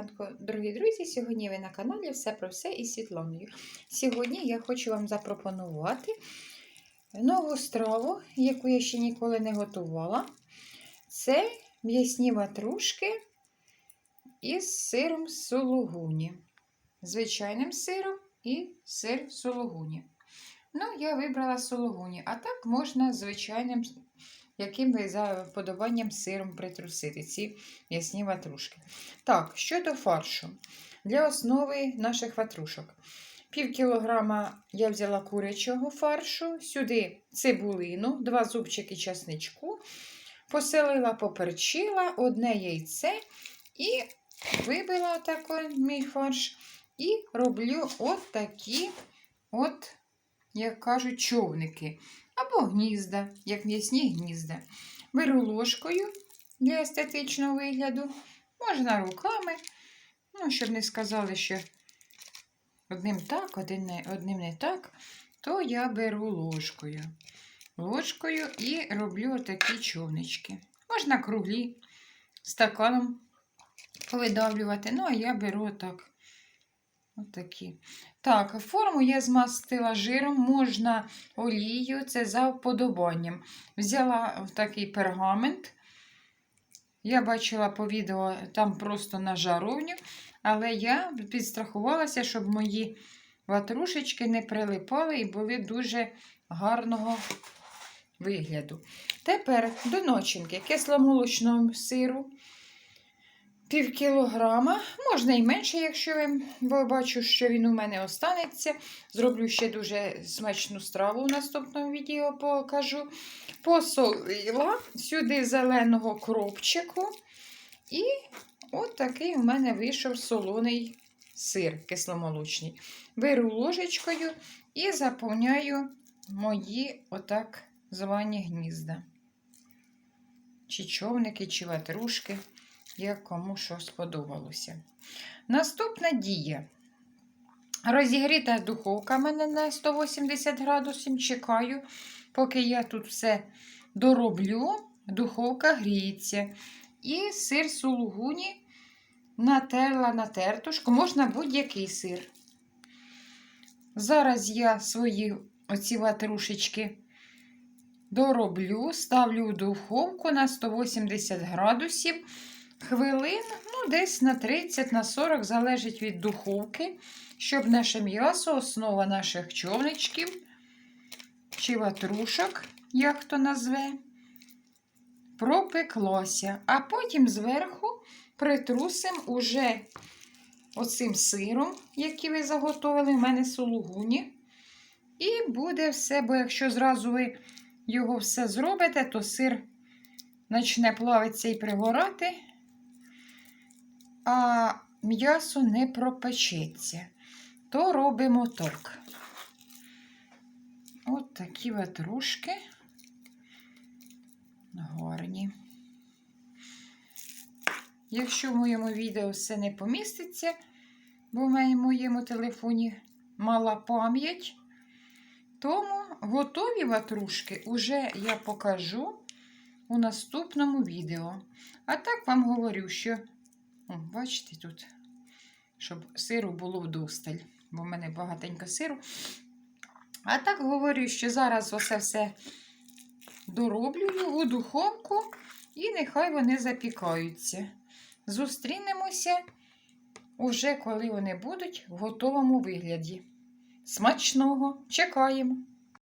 ранку, дорогі друзі! Сьогодні ви на каналі Все про все із Світланою. Сьогодні я хочу вам запропонувати нову страву, яку я ще ніколи не готувала. Це м'ясні ватрушки із сиром сологуні. Звичайним сиром і сир сологуні. Ну, я вибрала сологуні, а так можна звичайним яким ви за вподобанням сиром притрусити ці м'ясні ватрушки. Так, щодо фаршу. Для основи наших ватрушок. Пів кілограма я взяла курячого фаршу, сюди цибулину, два зубчики часничку, поселила, поперчила, одне яйце і вибила такий мій фарш. І роблю от от, як кажуть, човники або гнізда, як м'ясні гнізда. Беру ложкою для естетичного вигляду, можна руками, ну, щоб не сказали, що одним так, одним не, так, то я беру ложкою. Ложкою і роблю такі човнички. Можна круглі, стаканом повидавлювати. Ну, а я беру отак. Отакі. Так, форму я змастила жиром, можна олією, це за вподобанням. Взяла такий пергамент. Я бачила по відео там просто на жаровню, але я підстрахувалася, щоб мої ватрушечки не прилипали і були дуже гарного вигляду. Тепер до ночинки кисломолочного сиру пів кілограма, можна і менше, якщо бо бачу, що він у мене останеться. Зроблю ще дуже смачну страву в наступному відео покажу. Посолила сюди зеленого кропчику. І от такий у мене вийшов солоний сир кисломолочний. Беру ложечкою і заповняю мої отак звані гнізда. Чи човники, чи ватрушки як кому що сподобалося. Наступна дія. Розігріта духовка мене на 180 градусів. Чекаю, поки я тут все дороблю, духовка гріється. І сир сулугуні натерла на тертушку, можна будь-який сир. Зараз я свої оці ватрушечки дороблю, ставлю в духовку на 180 градусів хвилин, ну, десь на 30 на 40, залежить від духовки, щоб наше м'ясо, основа наших човничків чи ватрушок, як хто назве, пропеклося. А потім зверху притрусимо уже оцим сиром, який ви заготовили, в мене сулугуні. І буде все, бо якщо зразу ви його все зробите, то сир почне плавитися і пригорати, а м'ясо не пропечеться, то робимо так. От такі ватрушки гарні. Якщо в моєму відео все не поміститься, бо в моєму телефоні мала пам'ять, тому готові ватрушки уже я покажу у наступному відео. А так вам говорю, що о, бачите, тут, щоб сиру було вдосталь, бо в мене багатенько сиру. А так говорю, що зараз оце все дороблюю у духовку, і нехай вони запікаються. Зустрінемося уже коли вони будуть в готовому вигляді. Смачного! Чекаємо!